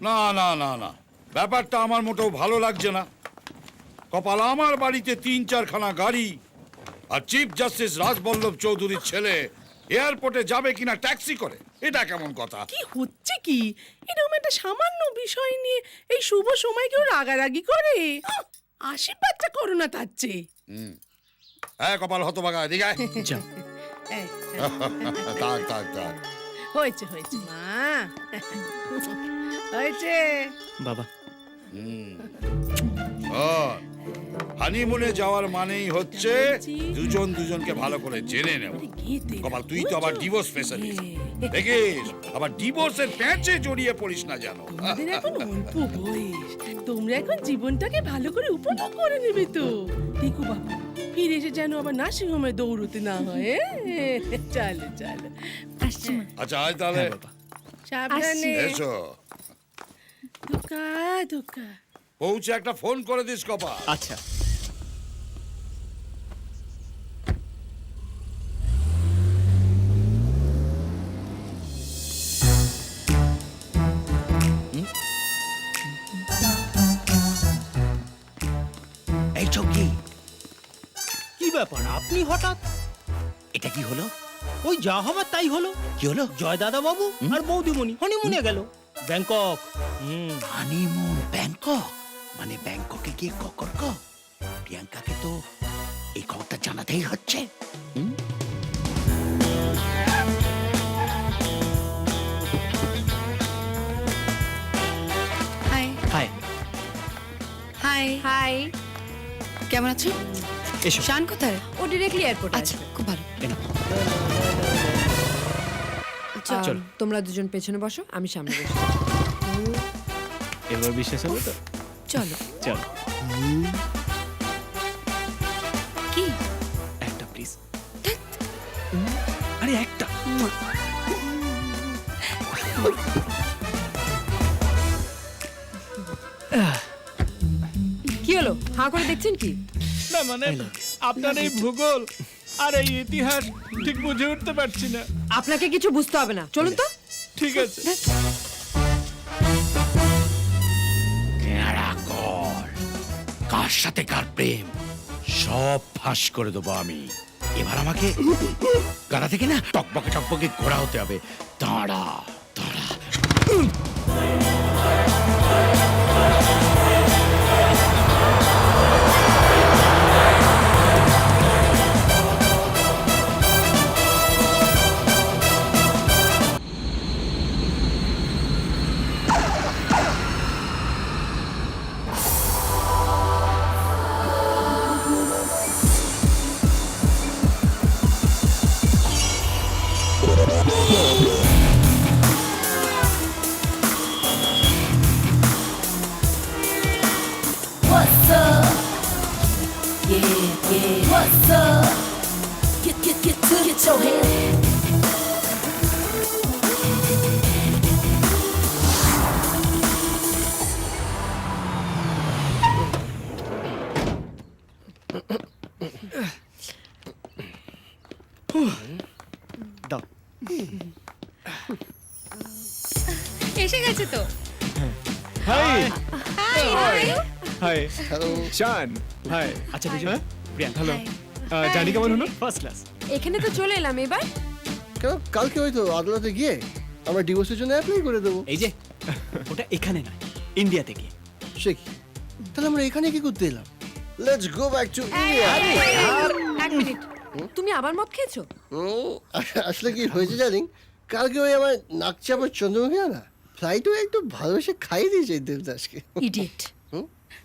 না না না না। ব্যাপারটা আমার মোটেও ভালো লাগছে না। কপাল আমার বাড়িতে তিন চারখানা গাড়ি আর চিফ জাস্টিস রাজবল্লভ চৌধুরীর ছেলে এয়ারপোর্টে যাবে কিনা ট্যাক্সি করে এটা কেমন কথা? কি হচ্ছে কি? এরকম একটা সামান্য বিষয় নিয়ে এই শুভ সময় কেউ রাগারাগি করে? আশীর্বাদটা করো না তার চেয়ে। হ্যাঁ কপাল হতবাগা থাক থাক থাক। হয়েছে হয়েছে। মা। হয়েছে। বাবা। হানিমুনে যাওয়ার মানেই হচ্ছে দুজন দুজনকে ভালো করে জেনে নেব কপাল তুই তো আবার ডিভোর্স স্পেশালিস্ট দেখিস আবার ডিভোর্সের প্যাঁচে জড়িয়ে পড়িস না জানো। এখন অল্প বয়স। তোমরা এখন জীবনটাকে ভালো করে উপভোগ করে নেবে তো। দেখো বাবা ফিরে এসে যেন আবার নার্সিং হোমে দৌড়তে না হয়? চলো চলো। আচ্ছা আয় তাহলে। হ্যাঁ সাবধানে। এসো। ধোকা ধোকা। পৌঁছে একটা ফোন করে দিস কপাল। আচ্ছা। এই চৌকি কি? ব্যাপার? আপনি হঠাৎ? এটা কি হলো? ওই যা হবার তাই হলো। কি হলো? জয় দাদা বাবু আর বৌদিমণি হনিমুনে গেল। ব্যাংকক। হুম। Honeymoon Bangkok? মানে ব্যাংককে গিয়ে ককর ক প্রিয়াঙ্কাকে তো এই খবরটা জানাতেই হচ্ছে। হুম? হাই। হাই। হাই। হাই। কেমন আছো? এসো। শান কোথায়? ও ডিরেক্টলি এয়ারপোর্ট আচ্ছা খুব ভালো। এনো। চল তোমরা দুজন পেছনে বসো আমি সামনে বসি এবার বিশ্বাস হলো তো? চলো। চলো। কি? একটা প্লিজ আরে একটা। কি হলো? হাঁ করে দেখছেন কি? না মানে আপনার এই ভূগোল আর এই ইতিহাস ঠিক বুঝে উঠতে পারছি না। আপনাকে কিছু বুঝতে হবে না। চলুন তো। ঠিক আছে। কার সাথে কার প্রেম? সব ফাঁস করে দেবো আমি। এবার আমাকে গাড়া থেকে না টকপকে টকপকে ঘোরা হতে হবে। দাঁড়া। What's up? Get, get, get to get your head. দাও এসে গেছে তো hi hi hi hi Shaan high আচ্ছা বিজয় প্রিয়াঙ্কা হ্যালো। জানি কেমন হলো? ফার্স্ট ক্লাস এখানে তো চলে এলাম এবার? কেন? কালকে হয়তো আদালতে গিয়ে আমরা ডিভোর্সের জন্য অ্যাপ্লাই করে দেবো। এই যে ওটা এখানে নয় ইন্ডিয়া থেকে সে কি? তাহলে আমরা এখানে কি করতে এলাম? Let's go back to India এক মিনিট। তুমি আবার মদ খেয়েছো? আসলে কি হয়েছে জানি? কালকে ওই আমার নাক চাপার চন্দ্রমুখী না ফ্লাইটও একটু ভালোবেসে খাইয়ে দিয়েছে দেবদাসকে। ইডিয়েট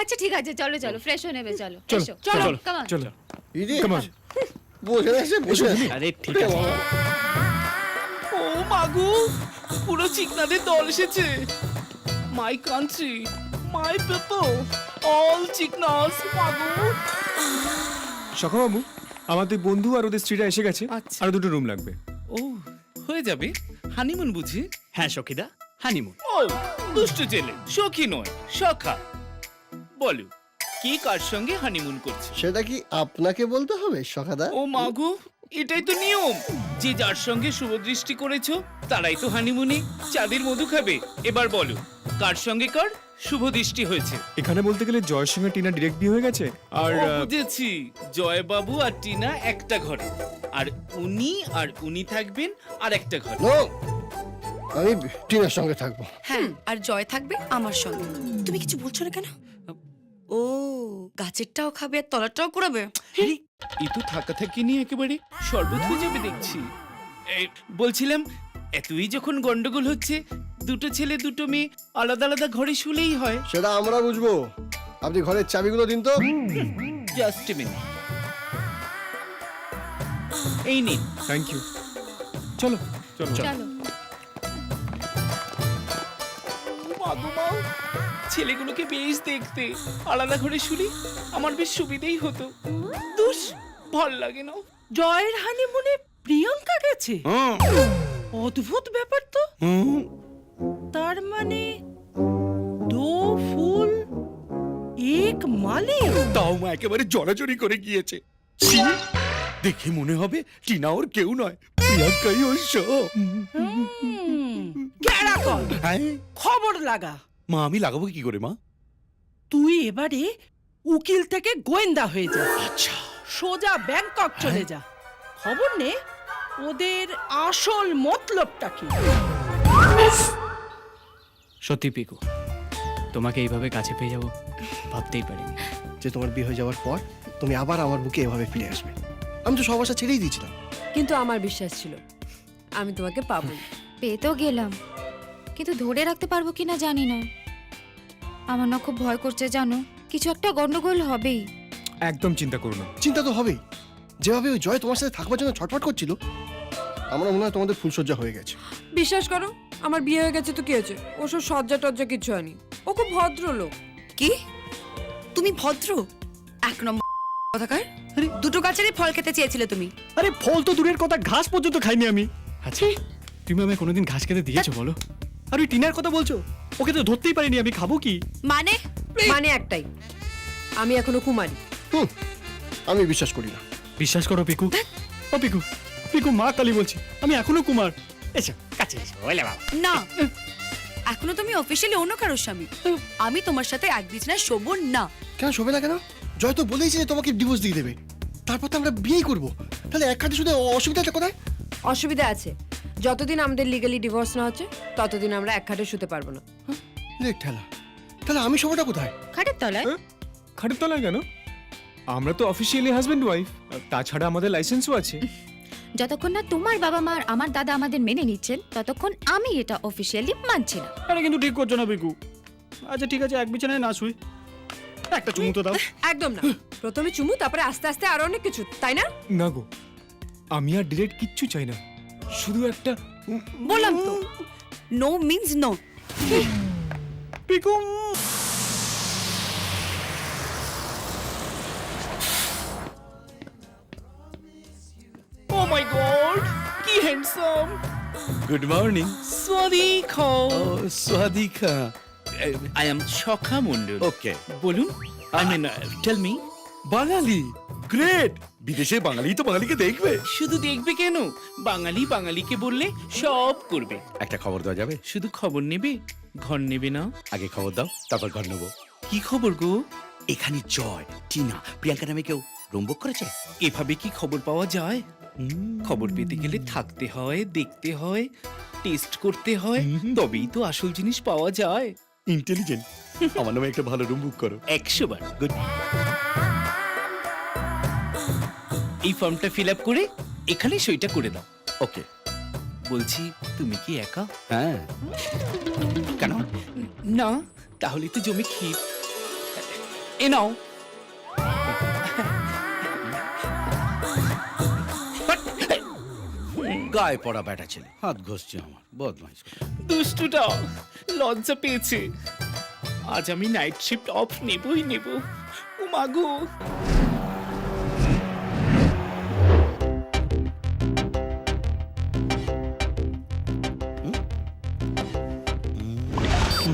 আচ্ছা ঠিক আছে চলো চলো ফ্রেশ হয়ে নেবে চলো চলো, এসো। চলো, কামান চলো না। আরে ঠিক আছে। ও মাগু পুরো চিকনাদের দল এসেছে। My country my people all চিকনাস মাগু সখাবাবু আমাদের বন্ধু আর ওদের স্ত্রীরা এসে গেছে। আচ্ছা। আর দুটো রুম লাগবে। ও হয়ে যাবে। হানিমুন বুঝি? হ্যাঁ সখিদা হানিমুন ও দুষ্টু ছেলে সখী নয় সখা। বলো কি কার সঙ্গে হানিমুন করছে? সেটা কি আপনাকে বলতে হবে সখাদা? ও মাগো এটাই তো নিয়ম। যে যার সঙ্গে শুভ দৃষ্টি করেছ তারাই তো হানিমুনে চাঁদের মধু খাবে। এবার বলো কার সঙ্গে কার শুভ দৃষ্টি হয়েছে? এখানে বলতে গেলে জয়ের সঙ্গে টিনা ডিরেক্ট বিয়ে হয়ে গেছে আর ও আহ, বুঝেছি জয়বাবু আর টিনা একটা ঘরে। আর উনি আর উনি থাকবেন আর একটা ঘরে। নো আমি টিনার সঙ্গে থাকব। হ্যাঁ আর জয় থাকবে আমার সঙ্গে। তুমি কিছু বলছো না কেন? ও গাছেরটাও খাবে আর তলাটাও কুড়াবে। এই তো থাকা থাকি নিয়ে একেবারে শরবত হয়ে যাবে দেখছি। এই, বলছিলাম এতই যখন গন্ডগোল হচ্ছে দুটো ছেলে দুটো মেয়ে আলাদা আলাদা ঘরে শুলেই হয়। সেটা আমরা বুঝব। আপনি ঘরের চাবিগুলো দিন তো। Just minute. এই নিন। থ্যাংক ইউ চলো চলো। চলো। ছেলেগুলোকে বেশ দেখতে। আলাদা ঘরে শুলি আমার বেশ সুবিধেই হতো। দুষ ভালো লাগে না। জয়ের হানিমুনে প্রিয়াঙ্কা গেছে? অদ্ভুত ব্যাপার তো। তার মানে দো ফুল এক মালে তাও মা একেবারে জড়াজড়ি করে গিয়েছে! দেখে মনে হবে টিনা ওর কেউ নয় প্রিয়াঙ্কাই ওর সব। গেড়া কর হ্যাঁ? খবর লাগা। মা আমি লাগাবো কি করে মা? তুই এবারে উকিল থেকে গোয়েন্দা হয়ে যা। আচ্ছা। সোজা ব্যাংকক চলে যা। খবর নে ওদের আসল মতলবটা কি? সত্যি পিকু তোমাকে এইভাবে কাছে পেয়ে যাব ভাবতেই পারিনি। যে তোমার বিয়ে হয়ে যাওয়ার পর তুমি আবার আমার বুকে এভাবে ফিরে আসবে। আমি তো সব আশা ছেড়েই দিয়েছিলাম। কিন্তু আমার বিশ্বাস ছিল আমি তোমাকে পাবো পেয়ে তো গেলাম কিন্তু ধরে রাখতে পারব কিনা জানি না। আমার না খুব ভয় করছে জানো কিছু একটা গন্ডগোল হবেই। একদম চিন্তা করো না। চিন্তা তো হবেই। যেভাবে ওই জয় তোমার সাথে থাকবার জন্য ছটফট করছিল আমার মনে হয় তোমাদের ফুলসজ্জা হয়ে গেছে। বিশ্বাস করো আমার বিয়ে হয়ে গেছে তো কি হয়েছে? ওসব সজ্জা টজ্জা কিছু হয়নি। ও খুব ভদ্র লোক কি? তুমি ভদ্র? এক নম্বর কথাকার? দুটো গাছেরই ফল খেতে চেয়েছিলে তুমি। আরে ফল তো দূরের কথা ঘাস পর্যন্ত খাইনি আমি। আচ্ছা তুমি আমায় কোনোদিন ঘাস খেতে দিয়েছ বলো। আর ওই টিনার কথা বলছো? ওকে তো ধরতেই পারিনি আমি খাব কি? মানে? মানে একটাই। আমি এখনও কুমারী। হুম আমি বিশ্বাস করি না। বিশ্বাস করো পিকু। ও পিকু পিকু মা কালী বলছি আমি এখনও কুমার। এসো কাছে এসো ওলে বাবা। না এখনও তুমি অফিসিয়ালি অন্য কারোর স্বামী। আমি তোমার সাথে এক বিছনায় শোবো না। কেন শোবে না কেন? জয় তো বলেইছে যে তোমাকে ডিভোর্স দিয়ে দেবে। তারপর তো আমরা বিয়েই করব। তাহলে এক খাতে শুধু অসুবিধাটা কোথায়? অসুবিধা আছে। যতদিন আমাদের লিগালি ডিভোর্স না হচ্ছে ততদিন আমরা এক খাটে শুতে পারব না। রে ঠেলা তাহলে আমি সবাটা কোথায়? খাটের তলায়। খাটের তলায় কেন? আমরা তো অফিসিয়ালি হাজবেন্ড ওয়াইফ তাছাড়া আমাদের লাইসেন্সও আছে। যতক্ষণ না তোমার বাবা মা আর আমার দাদা আমাদের মেনে নিচ্ছেন ততক্ষণ আমি এটা অফিসিয়ালি মানছি না। আরে কিন্তু ঠিক করছ না পিকু আচ্ছা ঠিক আছে এক বিছানায় না শুই। একটা চুমু তো দাও। একদম না। প্রথমে চুমু তারপরে আস্তে আস্তে আরও অনেক কিছু তাই না? না গো আমি আর ডিরেক্ট কিচ্ছু চাই না। শুধু একটা বললাম তো। No means no Piku oh my god কি handsome good morning Sadika oh Sadika I am Sakha Mondal okay বলুন I mean tell me Bengali great বিদেশে বাঙালি তো বাঙালিকে দেখবে। শুধু দেখবে কেন? বাঙালি বাঙালিকে বললে সব করবে। একটা খবর দেওয়া যাবে? শুধু খবর নেবে? ঘর নেবে না? আগে খবর দাও তারপর ঘর নেব। কি খবর গো? এখানে জয় টিনা প্রিয়াঙ্কা নামে কেউ রুমবুক করেছে? এভাবে কি খবর পাওয়া যায়? খবর পেতে গেলে থাকতে হয় দেখতে হয় টেস্ট করতে হয় তবেই তো আসল জিনিস পাওয়া যায়। ইন্টেলিজেন্ট আমার নামে একটা ভালো রুম বুক করো। একশো বার গুড এই ফর্মটা ফিল আপ করে এখানে সইটা করে দাও। ওকে বলছি তুমি কি একা? হ্যাঁ। কেন? না। তাহলে তো জমি ক্ষীর। এ নাও। গায়ে পড়া ব্যাটা ছেলে। হাত ঘষছে আমার বদমাইশ। দুষ্টুটা লজ্জা পেয়েছে। আজ আমি নাইট শিফট অফ নেবই নেব। ও মাগো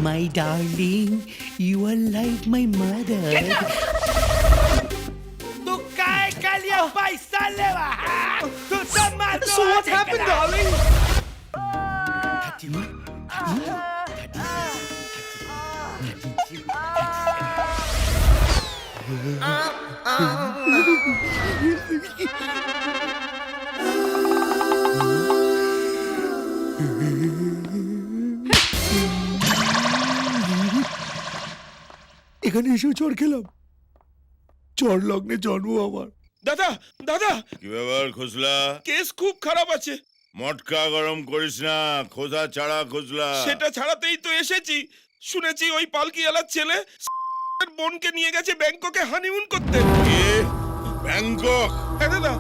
my darling you are like my mother Tu काय kalia paisale ba? So what happened, darling? এখানে এসেও চড় খেলাম চড় লগ্নে জন্ম আমার দাদা দাদা! কি ব্যাপার খোসলা কেস খুব খারাপ আছে। মটকা গরম করিস না খোসা ছাড়া খোসলা সেটা ছাড়াতেই তো এসেছি। শুনেছি ওই পালকি পালকিওয়ালার ছেলে বোনকে নিয়ে গেছে ব্যাংককে হানিমুন করতে। কে? ব্যাংকক? হ্যাঁ দাদা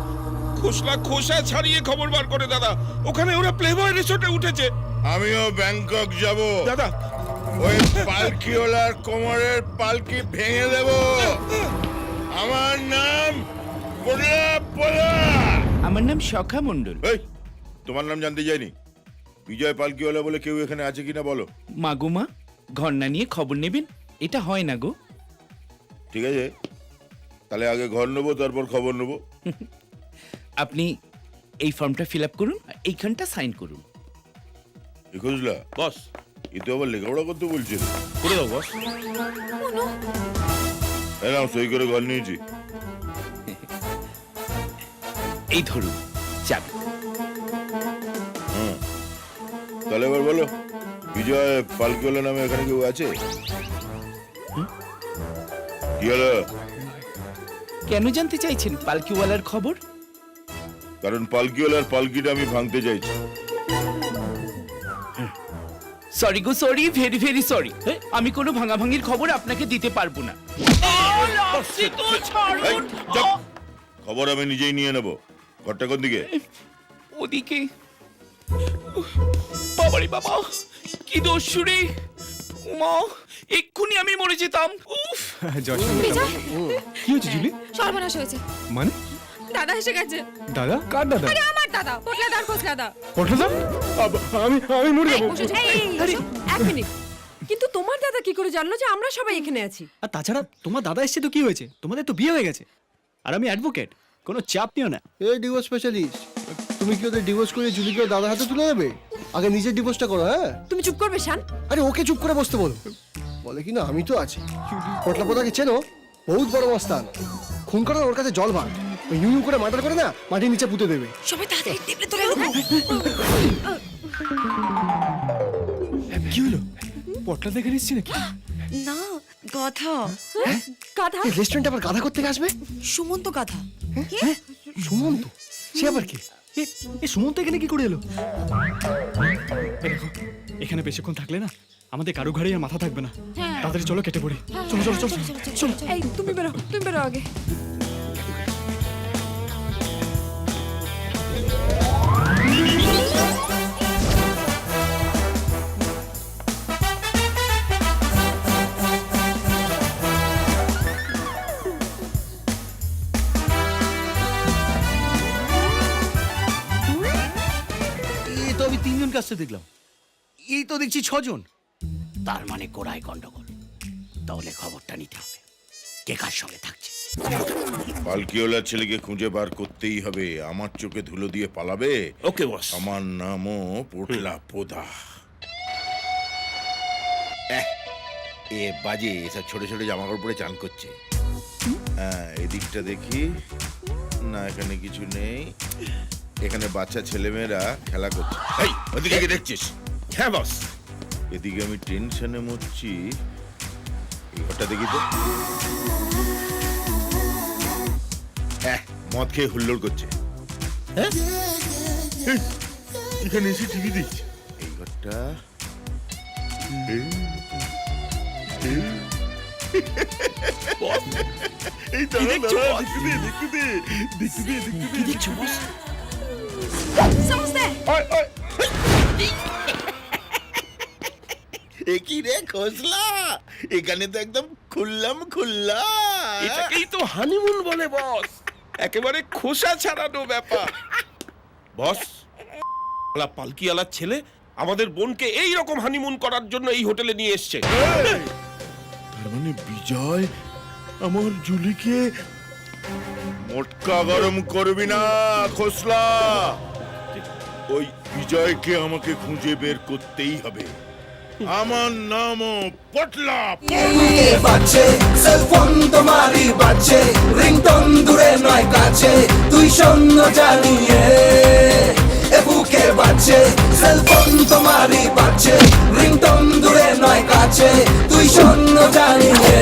খোসলা খোসা ছাড়িয়ে খবর বার করে দাদা। ওখানে ওরা প্লেবয় রিসোর্টে উঠেছে। আমিও ব্যাংকক যাব। দাদা। ওই পালকিওয়ালার কোমরের পালকি ভেঙে দেব। আমার নাম পোলা আমার নাম সখা মণ্ডল। এই তোমার নাম জানতে চাইনি? বিজয় পালকিওয়ালা বলে কেউ এখানে আছে কিনা বলো? মাগুমা ঘরনা নিয়ে খবর নেবেন? এটা হয় না গো। ঠিক আছে তাহলে আগে ঘর নেব তারপর খবর নেব। আপনি এই ফর্মটা ফিল আপ করুন আর এইখানটা সাইন করুন। এ খুঁজলা বস। এ তো আবার লেখাপড়া করতে বলছিল করে দাও বস। এলাম সই করে ঘর নিয়েছি। এই ধরুন চাবি তাহলে এবার বলো বিজয় পালকিওয়ালা নামে এখানে কেউ আছে? কি হলো? কেন জানতে চাইছেন পালকিওয়ালার খবর? কারণ পালকিওয়ালার পালকিটা আমি ভাঙতে চাইছি। সরি গো সরি ভেরি ভেরি সরি আমি কোনো ভাঙাভাঙির খবর আপনাকে দিতে পারব না। খবর আমি নিজেই নিয়ে নেব। ঘরটা কোন দিকে? ওদিকে। বাবারে বাবা কি দস্যুরে উমা এক্ষুনি আমি মরে যেতাম। উফ। বিজয়। কি হয়েছে জুলি? সর্বনাশ হয়েছে। মানে? দাদা এসে গেছে। দাদা? কার দাদা? আরে আমার দাদা পটলা দার খোঁজ দাদা। পটলা আমি আমি মরে যাব। এক মিনিট। কিন্তু তোমার দাদা কি করে জানলো যে আমরা সবাই এখানে আছি? আর তাছাড়া তোমার দাদা এসছে তো কি হয়েছে? তোমাদের তো বিয়ে হয়ে গেছে। আর আমি অ্যাডভোকেট। কোনো চাপ নিও না। এই ডিভোর্স স্পেশালিস্ট তুমি কি ওদের ডিভোর্স করে জুলিকে ওর দাদার হাতে তুলে দেবে? আগে নিজের ডিভোর্সটা করো হ্যাঁ? তুমি চুপ করবে শান। আরে ওকে চুপ করে বসতে বলো। বলে কি না আমি তো আছি। পটলা পোতাকে চেনো? বহুত বড় মস্তান। খুন করার ওর কাছে জল ভাগ ওই ইউ ইউ করে মার্ডার করে না মাটির নিচে পুঁতে দেবে। সবাই তাড়াতাড়ি টেবিলে তুলে। রাখো কি হলো? পটলা দেখে নিচ্ছি নাকি? না গাধা। গাধা? রেস্টুরেন্টে আবার গাধা করতে আসবে? সুমন্ত গাধা। সুমন্ত। সে আবার কে? এ সুমন্ত এখানে কি করে এলো? দেখো এখানে বেশিক্ষণ থাকলে না আমাদের কারও ঘাড়ে আর মাথা থাকবে না। হ্যাঁ। তাড়াতাড়ি চলো কেটে পড়ি। চলো চলো চলো চলো এই তুমি বেরো তুমি বেরো আগে। এই তো আমি তিনজন কাছে দেখলাম। এই তো দেখছি ছজন। তার মানে গোড়ায় গন্ডগোল। তাহলে খবরটা নিতে হবে। কে কার সঙ্গে থাকছে? পালকিওয়ালার ছেলেকে খুঁজে বার করতেই হবে। আমার চোখে ধুলো দিয়ে পালাবে। ওকে বস। আমার নামও পোটলা পোদা। এ বাজে এসব ছোট ছোট জামা কাপড় পরে চান করছে। হ্যাঁ এদিকটা দেখি। না এখানে কিছু নেই। এখানে বাচ্চা ছেলেমেয়েরা খেলা করছে। এই ওদিকে কি দেখছিস। হ্যাঁ বস এদিকে আমি টেনশনে মরছি। এই ঘরটা দেখি তো। হ্যাঁ মদ খেয়ে হুল্লোড় করছে। হ্যাঁ? এখানে এসে টিভি দেখছি। এই ঘরটা। এই, দাঁড়া, দাঁড়া, দেখতে দে, দেখতে দে, দেখতে দে, দেখতে দে। আয়, আয়। একই রে খোসলা এখানে তো একদম খুললাম খুল্লা এটাকেই তো হানিমুন বলে বস একেবারে খোসা ছাড়ানো ব্যাপার বস ওলা পালকিওয়ালার ছেলে আমাদের বোনকে এই রকম হানিমুন করার জন্য এই হোটেলে নিয়ে এসছে তার মানে বিজয় আমার জুলিকে মোটকা গরম করবি না, খোসলা। ওই বিজয়কে আমাকে খুঁজে বের করতেই হবে। আমার নামও পটলা। বাজছে সেলফোন তোমারই বাজছে রিংটন দূরে নয় কাছে, তুই শূন্য জানিয়ে বুকে বাজছে সেলফোন তোমারই বাজছে রিংটন দূরে নয় কাছে, তুই শূন্য জানিয়ে